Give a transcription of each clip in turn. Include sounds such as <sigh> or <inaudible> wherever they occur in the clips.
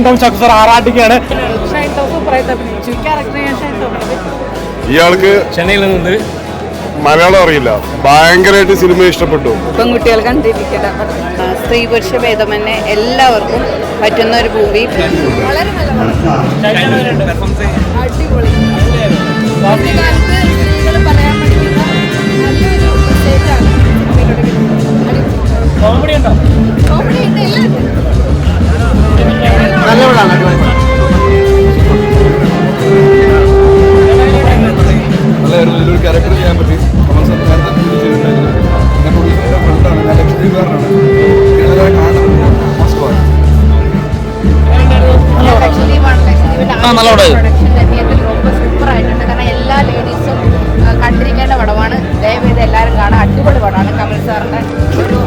Shine Tom Chacko sir ആറാട്ടിക്കാണ്. ഇയാൾക്ക് ചെന്നൈയിൽ നിന്ന് മലയാളം അറിയില്ല. ഭയങ്കരമായിട്ട് സിനിമ ഇഷ്ടപ്പെട്ടു. പെൺകുട്ടികൾ കണ്ടിരിക്കേണ്ട സ്ത്രീ പുരുഷ ഭേദമന്യേ എല്ലാവർക്കും പറ്റുന്ന ഒരു മൂവി വളരെ നല്ല അടിപൊളി. നല്ല കാരണം എല്ലാ ലേഡീസും കണ്ടിരിക്കേണ്ട പടമാണ്. ദയവേത് എല്ലാവരും കാണാൻ അടിപൊളി പടമാണ്. കമൽ സാറിന്റെ ഒരു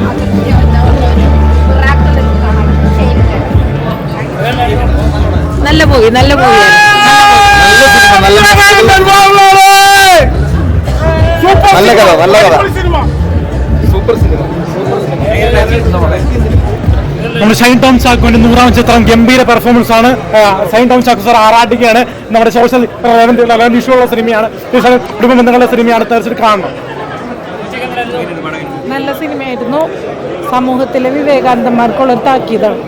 നല്ല മൂവി നല്ല മൂവി നല്ല കഥ നല്ല കഥ. സൂപ്പർ സിനിമ നമ്മുടെ ഷൈൻ ടോം ചാക്കോന്റെ നൂറാം ചിത്രം ഗംഭീര പെർഫോമൻസ് ആണ്. ഷൈൻ ടോം ചാക്കോ സാർ ആറാട്ടിക്കാണ് നമ്മുടെ സോഷ്യൽ റെലവന്റ് ഇഷ്യൂ ഉള്ള സിനിമയാണ്. കുടുംബ ബന്ധങ്ങളുടെ സിനിമയാണ് തീർച്ചയായിട്ടും കാണണം. നല്ല സിനിമയായിരുന്നു. സമൂഹത്തിലെ വിവേകാനന്ദന്മാർക്കുള്ള താക്കീതാണ്.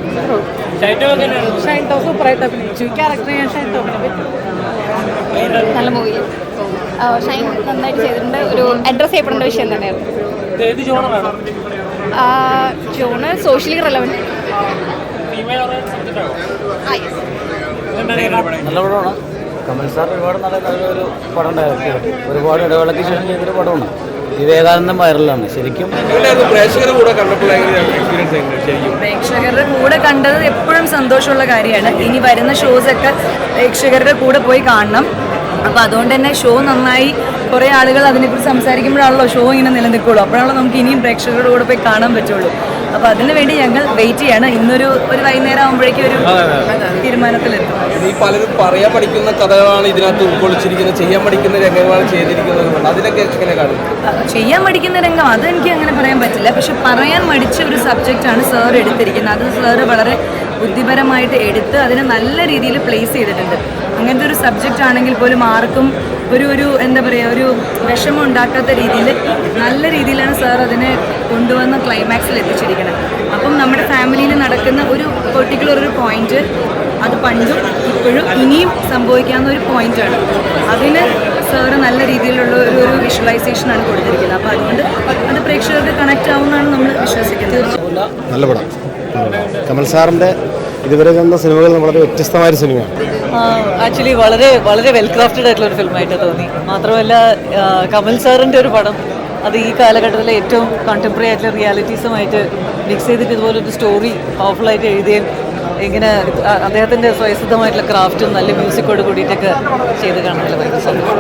ഷൈൻ ടോപ്പ് സൂപ്പറായിട്ട് അഭിനയിച്ചു. ക്യാരക്ടർ ഞാൻ ഷൈൻ ടോപ്പിനെ പറ്റി. നല്ല മൂവി ഷൈൻ നന്നായിട്ട് ചെയ്തിട്ടുണ്ട്. ഒരു അഡ്രസ് ചെയ്യപ്പെടേണ്ട വിഷയം തന്നെയായിരുന്നു. ജോണ് സോഷ്യലി റെലവന്റ് നല്ല പടമാണ്. കമൽ സാർ ഒരുപാട് നല്ല നല്ലൊരു പടം ഉണ്ടായിരുന്നു ഒരുപാട് ഇടവേളയ്ക്ക് ശേഷം ചെയ്തൊരു പടമാണ്. വിവേകാനന്ദം വൈറലാണ്. ശരിക്കും പ്രേക്ഷകരെ കൂടെ കണ്ടപ്പോൾ എക്സ്പീരിയൻസ് എങ്ങനെ? ശരിക്കും പ്രേക്ഷകരുടെ കൂടെ കണ്ടത് എപ്പോഴും സന്തോഷമുള്ള കാര്യമാണ്. ഇനി വരുന്ന ഷോസ് ഒക്കെ പ്രേക്ഷകരുടെ കൂടെ പോയി കാണണം. അപ്പോൾ അതുകൊണ്ട് തന്നെ ഷോ നന്നായി. കുറേ ആളുകൾ അതിനെക്കുറിച്ച് സംസാരിക്കുമ്പോഴാണല്ലോ ഷോ ഇങ്ങനെ നിലനിൽക്കുള്ളൂ. അപ്പോഴാണല്ലോ നമുക്ക് ഇനിയും പ്രേക്ഷകരുടെ കൂടെ പോയി കാണാൻ പറ്റുള്ളൂ. അപ്പോൾ അതിനു വേണ്ടി ഞങ്ങൾ വെയിറ്റ് ചെയ്യാണ്. ഇന്നൊരു ഒരു വൈകുന്നേരം ആകുമ്പോഴേക്കും ഒരു തീരുമാനത്തിലെത്തും. ഈ പലരും പറയാൻ പഠിക്കുന്ന കഥകളാണ് ഇതിനകത്ത് ഉൾക്കൊള്ളിച്ചിരിക്കുന്നത്. ചെയ്യാൻ പഠിക്കുന്ന രംഗങ്ങളാണ് ചെയ്തിരിക്കുന്നത്. അതിനൊക്കെ എങ്ങനെ കാണും? ചെയ്യാൻ പഠിക്കുന്ന രംഗം അത് എനിക്ക് അങ്ങനെ പറയാൻ പറ്റില്ല. പക്ഷെ പറയാൻ മടിച്ച ഒരു സബ്ജക്റ്റാണ് സാർ എടുത്തിരിക്കുന്നത്. അത് സാറ് വളരെ ബുദ്ധിപരമായിട്ട് എടുത്ത് അതിനെ നല്ല രീതിയിൽ പ്ലേസ് ചെയ്തിട്ടുണ്ട്. അങ്ങനത്തെ ഒരു സബ്ജക്റ്റ് ആണെങ്കിൽ പോലും ആർക്കും ഒരു ഒരു എന്താ പറയുക ഒരു വിഷമം ഉണ്ടാക്കാത്ത രീതിയിൽ നല്ല രീതിയിലാണ് സാർ അതിനെ കൊണ്ടുവന്ന ക്ലൈമാക്സിൽ എത്തിച്ചിരിക്കുന്നത്. അപ്പം നമ്മുടെ ഫാമിലിയിൽ നടക്കുന്ന ഒരു പെർട്ടിക്കുലർ ഒരു പോയിന്റ് അത് പണ്ടും ഇപ്പോഴും ഇനിയും സംഭവിക്കാവുന്ന ഒരു പോയിന്റാണ് അതിന് സാറ് നല്ല രീതിയിലുള്ള ഒരു ഒരു വിഷ്വലൈസേഷനാണ് കൊടുത്തിരിക്കുന്നത്. അപ്പോൾ അതുകൊണ്ട് അത് പ്രേക്ഷകർക്ക് കണക്റ്റ് ആവുമെന്നാണ് നമ്മൾ വിശ്വസിക്കുന്നത്. നല്ല പടം. കമൽ സാറിന്റെ ഇതുവരെ കണ്ട സിനിമകൾ വളരെ വ്യത്യസ്തമായ ഒരു സിനിമയാണ് ആക്ച്വലി വളരെ വളരെ വെൽ ക്രാഫ്റ്റഡ് ആയിട്ടുള്ള ഒരു ഫിലിമായിട്ട് തോന്നി. മാത്രമല്ല കമൽ സാറിന്റെ ഒരു പടം അത് ഈ കാലഘട്ടത്തിലെ ഏറ്റവും കണ്ടംപററി ആയിട്ടുള്ള റിയാലിറ്റീസുമായിട്ട് മിക്സ് ചെയ്തിട്ട് ഇതുപോലൊരു സ്റ്റോറി പവർഫുള്ളായിട്ട് എഴുതുകയും ഇങ്ങനെ അദ്ദേഹത്തിന്റെ അദ്ദേഹത്തിന്റെ സ്വയസിദ്ധമായിട്ടുള്ള ക്രാഫ്റ്റും നല്ല മ്യൂസിക്കോട് കൂടിയിട്ടൊക്കെ ചെയ്ത് കാണാനുള്ള ഭയങ്കര സന്തോഷം.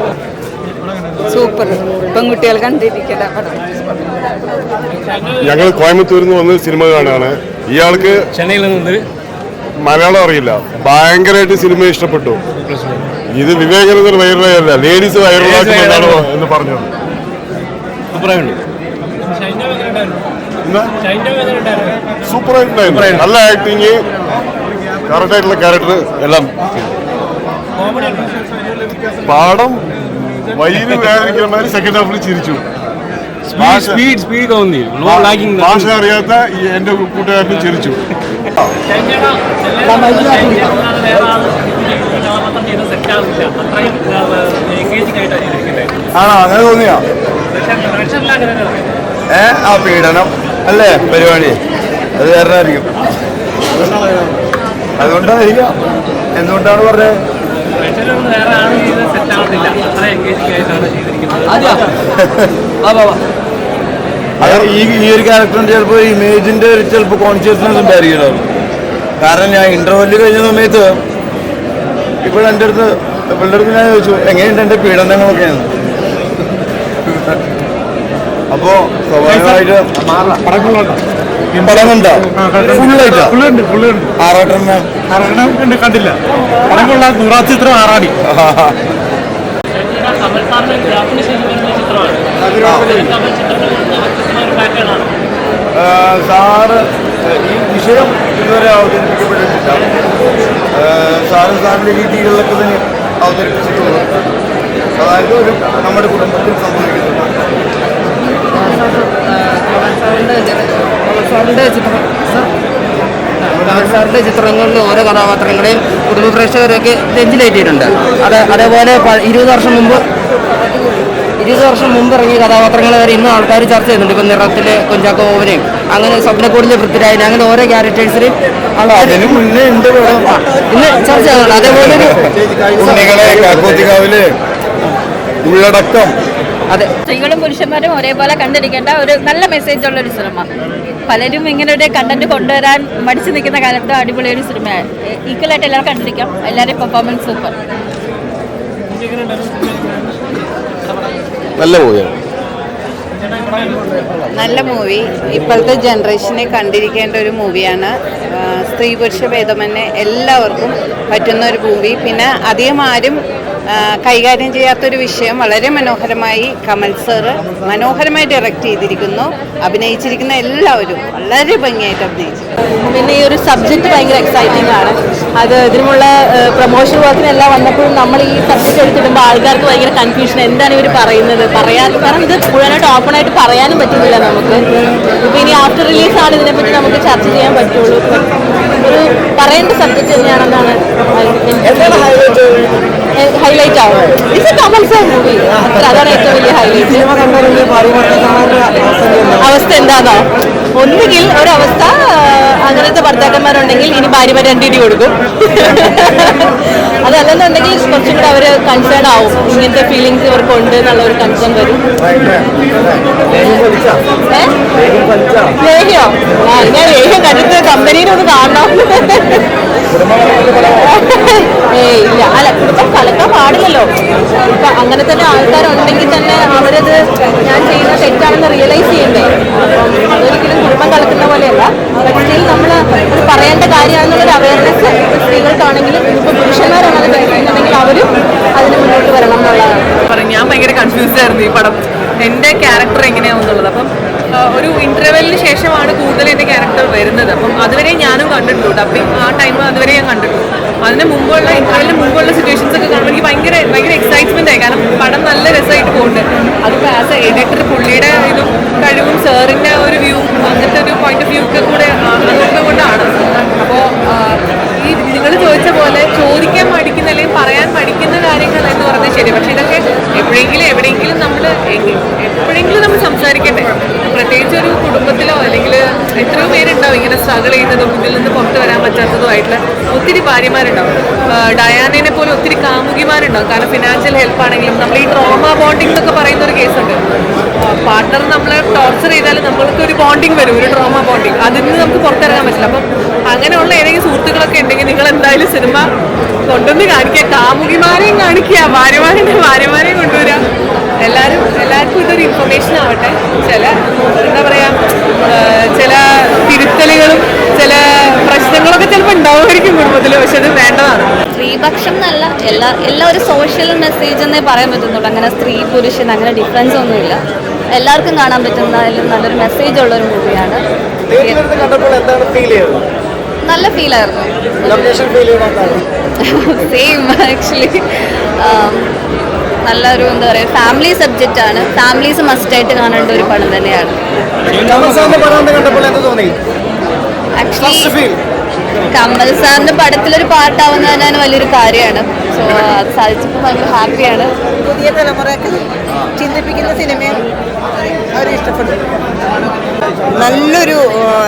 സൂപ്പർ. പെൺകുട്ടികൾ കണ്ടിരിക്കട്ടെ. ഞങ്ങൾ കോയമ്പത്തൂരിൽ നിന്ന് വന്ന് സിനിമ കാണുകയാണ്. ഇയാൾക്ക് ചെന്നൈയിൽ നിന്ന് മലയാളം അറിയില്ല. ഭയങ്കരമായിട്ട് സിനിമ ഇഷ്ടപ്പെട്ടു. ഇത് വിവേകാനന്ദർ വൈറലായല്ല ലേഡീസ് വൈറലാക്കി എന്ന് പറഞ്ഞു സൂപ്പർ ആയിട്ടുണ്ടായിരുന്നു. നല്ല ആക്ടിങ് കറക്റ്റായിട്ടുള്ള ക്യാരക്ടർ എല്ലാം. പാടം വൈകി വേദനിക്കുന്ന സെക്കൻഡ് ഹാഫിൽ ചിരിച്ചു. ഭാഷ സ്പീഡ് സ്പീഡ് തോന്നി. നോ ലാഗിങ് ഭാഷ അറിയാത്ത എന്റെ കൂട്ടുകാരനും ചിരിച്ചു. ആണോ? അങ്ങനെ തോന്നിയാ? ഏ? ആ പീഡനം. അല്ലേ? പരിപാടി. അത് വേറെയായിരിക്കും അതുകൊണ്ടായിരിക്കാം. എന്തുകൊണ്ടാണ് പറഞ്ഞത് അത്. ഈ ഈ ഒരു ക്യാരക്ടറിന് ചിലപ്പോൾ ഇമേജിന്റെ ഒരു ചിലപ്പോൾ കോൺഷ്യസ്നെസ് ഉണ്ടായിരിക്കുമല്ലോ. കാരണം ഞാൻ ഇന്റർവെൽ കഴിഞ്ഞ സമയത്ത് ഇപ്പോൾ എന്റെ അടുത്ത് ഇവളുടെ അടുത്ത് ഞാൻ ചോദിച്ചു എങ്ങനെയുണ്ട് എന്റെ പീഡനങ്ങളൊക്കെയാണ് അപ്പോ സ്വാഭാവികമായിട്ട് പടമുണ്ടോ ആറാട്ടെണ്ണ കണ്ടില്ല. പടമുള്ള നൂറാം ചിത്രം ആറാടി. സാറ് ഈ വിഷയം ഇതുവരെ അവതരിപ്പിക്കപ്പെട്ടിട്ടില്ല. സാറ് സാറും സാറിന്റെ രീതികളിലൊക്കെ തന്നെ അവതരിപ്പിച്ചിട്ടുള്ളൂ. അതായത് ഒരു നമ്മുടെ കുടുംബത്തിൽ സംഭവിക്കുന്നത് ചിത്രം സാറിന്റെ ചിത്രങ്ങളിൽ ഓരോ കഥാപാത്രങ്ങളെയും കുടുംബ പ്രേക്ഷകരൊക്കെ നെഞ്ചിലേറ്റിയിട്ടുണ്ട്. അത് അതേപോലെ ഇരുപത് വർഷം മുമ്പ് ഇരുപത് വർഷം മുമ്പ് ഇറങ്ങിയ കഥാപാത്രങ്ങൾ വരെ ഇന്നും ആൾക്കാർ ചർച്ച ചെയ്യുന്നുണ്ട്. ഇപ്പം നിറത്തിലെ കൊഞ്ചാക്കോ ഓവനെയും അങ്ങനെ സ്വപ്നക്കൂടിലെ പൃഥ്വിരാജിനെ അങ്ങനെ ഓരോ ക്യാരക്ടേഴ്സിനെയും ഇന്ന് ചർച്ച ചെയ്യുന്നുണ്ട് അതേപോലെ ഉള്ളടക്കം. അതെ. സ്ത്രീകളും പുരുഷന്മാരും ഒരേപോലെ കണ്ടിരിക്കേണ്ട ഒരു നല്ല മെസ്സേജ് ഉള്ള ഒരു സിനിമ പലരും ഇങ്ങനെ ഒരു കണ്ടന്റ് കൊണ്ടുവരാൻ മടിച്ചു നിൽക്കുന്ന കാലത്ത് അടിപൊളി ഒരു സിനിമയാണ് ഈക്വലായിട്ട് എല്ലാവരും കണ്ടിരിക്കാം. എല്ലാവരുടെയും പെർഫോമൻസ് സൂപ്പർ നല്ല മൂവിയാണ് നല്ല മൂവി ഇപ്പോഴത്തെ ജനറേഷനെ കണ്ടിരിക്കേണ്ട ഒരു മൂവിയാണ് സ്ത്രീ പുരുഷ ഭേദമന്യേ എല്ലാവർക്കും പറ്റുന്ന ഒരു മൂവി പിന്നെ അധികം ആരും കൈകാര്യം ചെയ്യാത്തൊരു വിഷയം വളരെ മനോഹരമായി കമൽ സാറ് മനോഹരമായി ഡയറക്റ്റ് ചെയ്തിരിക്കുന്നു. അഭിനയിച്ചിരിക്കുന്ന എല്ലാവരും വളരെ ഭംഗിയായിട്ട് അഭിനയിച്ചു പിന്നെ ഈ ഒരു സബ്ജക്റ്റ് ഭയങ്കര എക്സൈറ്റിംഗ് ആണ്. അത് ഇതിനുള്ള പ്രൊമോഷൻ വർക്കിനെല്ലാം വന്നപ്പോഴും നമ്മൾ ഈ സബ്ജക്റ്റ് എടുത്തിടുമ്പോൾ ആൾക്കാർക്ക് ഭയങ്കര കൺഫ്യൂഷൻ എന്താണ് ഇവർ പറയുന്നത്? പറയാൻ കാരണം ഇത് മുഴുവനായിട്ട് ഓപ്പൺ ആയിട്ട് പറയാനും പറ്റുന്നില്ല നമുക്ക്. ഇപ്പൊ ഇനി ആഫ്റ്റർ റിലീസ് ആണ് ഇതിനെപ്പറ്റി നമുക്ക് ചർച്ച ചെയ്യാൻ പറ്റുള്ളൂ. ഒരു പറയേണ്ട സബ്ജക്റ്റ് തന്നെയാണെന്നാണ് ഹൈലൈറ്റ് ആവും. ഇറ്റ്സ് കമൽ സാർ മൂവി അതാണ് ഏറ്റവും വലിയ ഹൈലൈറ്റ് അവസ്ഥ എന്താണോ ഒന്നുകിൽ ഒരവസ്ഥ അങ്ങനത്തെ ഭർത്താക്കന്മാരുണ്ടെങ്കിൽ ഇനി ഭാര്യമാർ രണ്ടിടി കൊടുക്കും. അതല്ലെന്നുണ്ടെങ്കിൽ കുറച്ചും കൂടെ അവർ കൺസേൺ ആവും. ഇങ്ങനത്തെ ഫീലിങ്സ് ഇവർക്കുണ്ട് എന്നുള്ള ഒരു കൺസേൺ വരും? ലേഹ്യോ ആ ഞാൻ ലേഹ്യം കണ്ടിട്ട് കമ്പനിയിലൊന്ന് കാണണം. ഇല്ല. അല്ല കുടുംബം കലക്കാൻ പാടില്ലല്ലോ. ഇപ്പൊ അങ്ങനെ തന്നെ ആൾക്കാരുണ്ടെങ്കിൽ തന്നെ അവരത് ഞാൻ ചെയ്യുന്ന തെറ്റാണെന്ന് റിയലൈസ് ചെയ്യണ്ടേ? അപ്പം അതൊരിക്കലും കുടുംബം കലക്കുന്ന പോലെയല്ല. പക്ഷേ നമ്മൾ അത് പറയേണ്ട കാര്യമാണെന്നുള്ളൊരു അവയർനെസ് സ്ത്രീകൾക്കാണെങ്കിലും ഇപ്പൊ പുരുഷന്മാരാണ് അത് കഴിക്കുന്നുണ്ടെങ്കിൽ അവരും അതിന് മുന്നോട്ട് വരണം എന്നുള്ളതാണ്. ഞാൻ ഭയങ്കര കൺഫ്യൂസ്ഡ് ആയിരുന്നു ഈ പടം. എന്റെ ക്യാരക്ടർ എങ്ങനെയാണെന്നുള്ളത്. അപ്പം ഒരു ഇന്റർവെല്ലിന് ശേഷമാണ് കൂടുതൽ എന്റെ ക്യാരക്ടർ വരുന്നത്. അപ്പം അതുവരെ ഞാനും കണ്ടിട്ടുള്ളൂ ഡബിങ് ആ ടൈം അതുവരെ ഞാൻ കണ്ടിട്ടുള്ളൂ. അതിന് മുമ്പുള്ള ഇന്റർവെല്ലിന് മുമ്പുള്ള സിറ്റുവേഷൻസ് ഒക്കെ കാണുമ്പോൾ എനിക്ക് ഭയങ്കര ഭയങ്കര എക്സൈറ്റ്മെന്റ് ആയി. കാരണം പടം നല്ല രസമായിട്ട് പോകുന്നുണ്ട്. അതിപ്പോൾ ആസ് എ എഡിറ്റർ പുള്ളിയുടെ ഇതും കഴിവും സാറിന്റെ ഒരു വ്യൂ അങ്ങനത്തെ ഒരു പോയിന്റ് ഓഫ് വ്യൂ ഒക്കെ കൂടെ കൊണ്ടാണ്. അപ്പോൾ ഈ നിങ്ങൾ ചോദിച്ച പോലെ ചോദിക്കാൻ മടിക്കുന്ന അല്ലെങ്കിൽ പറയാൻ മടിക്കുന്ന കാര്യങ്ങൾ എന്ന് പറഞ്ഞാൽ ശരി. പക്ഷേ ഇതൊക്കെ എപ്പോഴെങ്കിലും എവിടെയെങ്കിലും നമ്മൾ എപ്പോഴെങ്കിലും നമ്മൾ സംസാരിക്കണ്ടേ പ്രത്യേകിച്ച് ഒരു കുടുംബത്തിലോ അല്ലെങ്കിൽ എത്രയോ പേരുണ്ടാവും ഇങ്ങനെ സ്ട്രഗിൾ ചെയ്യുന്നതും ഇതിൽ നിന്ന് പുറത്തു വരാൻ പറ്റാത്തതുമായിട്ടുള്ള ഒത്തിരി ഭാര്യമാരുണ്ടാവും. ഡയാനേനെ പോലെ ഒത്തിരി കാമുകിമാരുണ്ടാവും. കാരണം ഫിനാൻഷ്യൽ ഹെൽപ്പ് ആണെങ്കിലും നമ്മൾ ഈ ട്രോമ ബോണ്ടിംഗ് എന്നൊക്കെ പറയുന്ന ഒരു കേസുണ്ട് പാർട്ണർ നമ്മളെ ടോർച്ചർ ചെയ്താൽ നമ്മൾക്ക് ഒരു ബോണ്ടിങ് വരും ഒരു ട്രോമ ബോണ്ടിങ് അതിൽ നിന്ന് നമുക്ക് പുറത്തിറങ്ങാൻ പറ്റില്ല. അപ്പം അങ്ങനെയുള്ള ഏതെങ്കിലും സുഹൃത്തുക്കളൊക്കെ ഉണ്ടെങ്കിൽ നിങ്ങൾ എന്തായാലും സിനിമ കൊണ്ടുവന്ന് കാണിക്കുക. കാമുകിമാരെയും കാണിക്കുക ഭാര്യമാരെയും ഭാര്യമാരെയും കൊണ്ടുവരിക. എല്ലാവരും എല്ലാവർക്കും ഇതൊരു ഇൻഫർമേഷൻ ആവട്ടെ. ചില എന്താ പറയാ ചില തിരുത്തലുകളും ചില പ്രശ്നങ്ങളൊക്കെ ചിലപ്പോൾ ഉണ്ടാവുമായിരിക്കും കുടുംബത്തിൽ പക്ഷെ അത് വേണ്ടതാണ്. സ്ത്രീപക്ഷം എന്നല്ല എല്ലാ എല്ലാ ഒരു സോഷ്യൽ മെസ്സേജ് എന്നേ പറയാൻ പറ്റുന്നുള്ളൂ അങ്ങനെ സ്ത്രീ പുരുഷൻ അങ്ങനെ ഡിഫറൻസ് ഒന്നുമില്ല. എല്ലാവർക്കും കാണാൻ പറ്റുന്ന നല്ലൊരു മെസ്സേജ് ഉള്ള ഒരു മൂവിയാണ് നല്ല ഫീൽ ആയിരുന്നു. സെയിം <laughs> ആക്ച്വലി നല്ലൊരു എന്താ പറയുക ഫാമിലി സബ്ജക്റ്റ് ആണ്. ഫാമിലീസ് മസ്റ്റായിട്ട് കാണേണ്ട ഒരു പടം തന്നെയാണ്. ആക്ച്വലി കമൽ സാറിന്റെ പടത്തിലൊരു പാട്ടാവുന്നത് തന്നെ വലിയൊരു കാര്യമാണ്. സോ അത് സാധിച്ചപ്പോൾ ഭയങ്കര ഹാപ്പിയാണ് പുതിയ തലമുറയൊക്കെ ചിന്തിപ്പിക്കുന്ന സിനിമയും നല്ലൊരു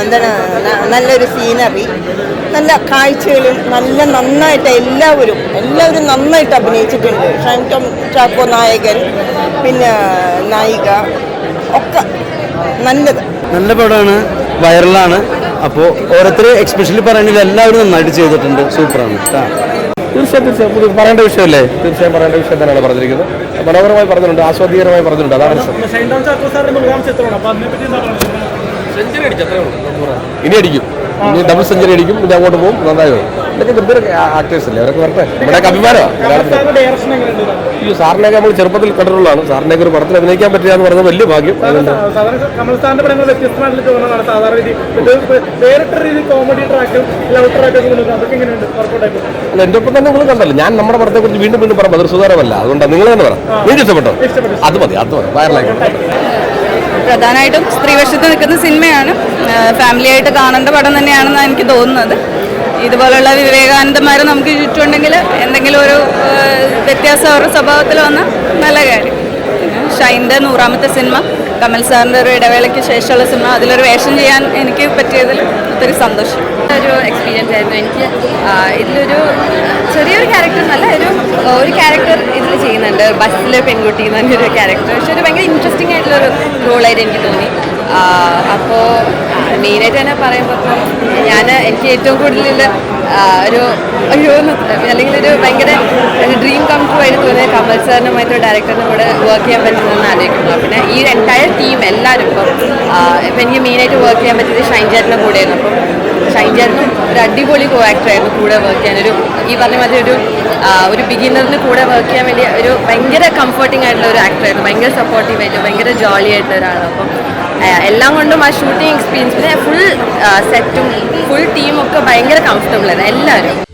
എന്താണ് നല്ലൊരു സീനറി. നല്ല കാഴ്ചകളും നല്ല നന്നായിട്ട് എല്ലാവരും എല്ലാവരും നന്നായിട്ട് അഭിനയിച്ചിട്ടുണ്ട്. ഷൈൻ ടോം ചാക്കോ നായകൻ പിന്നെ നായിക ഒക്കെ നല്ലത്. നല്ല പടമാണ് വൈറലാണ്. അപ്പോൾ ഓരോരുത്തർ എക്സ്പെഷ്യലി പറയുന്നത് എല്ലാവരും നന്നായിട്ട് ചെയ്തിട്ടുണ്ട്. സൂപ്പറാണ്. തീർച്ചയായും തീർച്ചയായും. പറയേണ്ട വിഷയമല്ലേ? തീർച്ചയായും പറയേണ്ട വിഷയം തന്നെയാണ് പറഞ്ഞിരിക്കുന്നത്. മനോഹരമായി പറഞ്ഞിട്ടുണ്ട് ആസ്വാദികരമായി പറഞ്ഞിട്ടുണ്ട്. അതാണ് ഇനി അടിക്കും. ഇനി ഡബിൾ സെഞ്ചുറി അടിക്കും പിന്നെ അങ്ങോട്ട് പോകും നന്നായി പോകും ഇതൊക്കെ ഗംഭീര ആക്ടേഴ്സ് അല്ലേ? അവരൊക്കെ വരട്ടെ. നമ്മുടെയൊക്കെ അഭിമാനമാണ് ഈ സാറിനെയൊക്കെ നമ്മൾ ചെറുപ്പത്തിൽ കണ്ടിട്ടുള്ളതാണ്. സാറിനെയൊക്കെ ഒരു പടത്തിൽ അഭിനയിക്കാൻ പറ്റുക എന്ന് പറയുന്നത് വലിയ ഭാഗ്യം. അല്ല എന്റെ ഒപ്പം തന്നെ നിങ്ങൾ കണ്ടല്ലോ. ഞാൻ നമ്മുടെ പടത്തെ കുറിച്ച് വീണ്ടും വീണ്ടും പറയാം. മധുരസുതാരമല്ല അതുകൊണ്ടാണ് നിങ്ങൾ തന്നെ പറയാം നിങ്ങൾക്ക് ഇഷ്ടപ്പെട്ടോ? അത് മതി അത് മതി. വയറിലാക്കി പ്രധാനമായിട്ടും സ്ത്രീവശത്ത് നിൽക്കുന്ന സിനിമയാണ്. ഫാമിലി ആയിട്ട് കാണേണ്ട പടം തന്നെയാണെന്ന് എനിക്ക് തോന്നുന്നത്. ഇതുപോലുള്ള വിവേകാനന്ദന്മാരെ നമുക്ക് ചുറ്റുമുണ്ടെങ്കിൽ എന്തെങ്കിലും ഒരു വ്യത്യാസം അവരുടെ സ്വഭാവത്തിൽ വന്ന നല്ല കാര്യം. ഷൈന്റെ നൂറാമത്തെ സിനിമ കമൽ സാറിന്റെ ഒരു ഇടവേളയ്ക്ക് ശേഷമുള്ള സിനിമ. അതിലൊരു വേഷം ചെയ്യാൻ എനിക്ക് പറ്റിയതിൽ ഒത്തിരി സന്തോഷം. ഒരു എക്സ്പീരിയൻസ് ആയിരുന്നു. എനിക്ക് ഇതിലൊരു ചെറിയൊരു ക്യാരക്ടർ നല്ല ഒരു ഒരു ക്യാരക്ടർ ഇതിൽ ചെയ്യുന്നുണ്ട്. ബസ്സിലെ പെൺകുട്ടി എന്ന് പറഞ്ഞൊരു ക്യാരക്ടർ പക്ഷെ ഒരു ഭയങ്കര ഇൻട്രസ്റ്റിംഗ് ആയിട്ടുള്ളൊരു റോളായിട്ട് എനിക്ക് തോന്നി. അപ്പോൾ മെയിനായിട്ട് തന്നെ പറയുമ്പോൾ ഞാൻ എനിക്ക് ഏറ്റവും കൂടുതൽ ഒരു അയ്യോ അല്ലെങ്കിൽ ഒരു ഭയങ്കര ഒരു ഡ്രീം കം ട്രൂ ആയിട്ട് തോന്നിയ കമൽ സാറിനുമായിട്ട് ഡയറക്ടറിനും കൂടെ വർക്ക് ചെയ്യാൻ പറ്റുന്നതെന്ന് ആലോചിക്കുന്നു പിന്നെ ഈ എന്റയർ ടീം എല്ലാവരും ഇപ്പം ഇപ്പം എനിക്ക് മെയിനായിട്ട് വർക്ക് ചെയ്യാൻ പറ്റിയത് ഷൈൻ ചേട്ടന്റെ കൂടെയായിരുന്നു. അപ്പം ഷൈൻ ഒരു അടിപൊളി കോ ആക്ടറായിരുന്നു കൂടെ വർക്ക് ചെയ്യാൻ. ഒരു ഈ പറഞ്ഞ മാതിരി ഒരു ഒരു ബിഗിനറിന് കൂടെ വർക്ക് ചെയ്യാൻ വേണ്ടി ഒരു ഭയങ്കര കംഫർട്ടിംഗ് ആയിട്ടുള്ള ഒരു ആക്ടറായിരുന്നു ഭയങ്കര സപ്പോർട്ടീവ് ആയിട്ട് ഭയങ്കര ജോളി ആയിട്ടുള്ള ഒരാളാണ്. അപ്പം എല്ലാം കൊണ്ടും ആ ഷൂട്ടിംഗ് എക്സ്പീരിയൻസ് പിന്നെ ഫുൾ സെറ്റും ഫുൾ ടീമൊക്കെ ഭയങ്കര കംഫർട്ടബിൾ ആയിരുന്നു എല്ലാവരും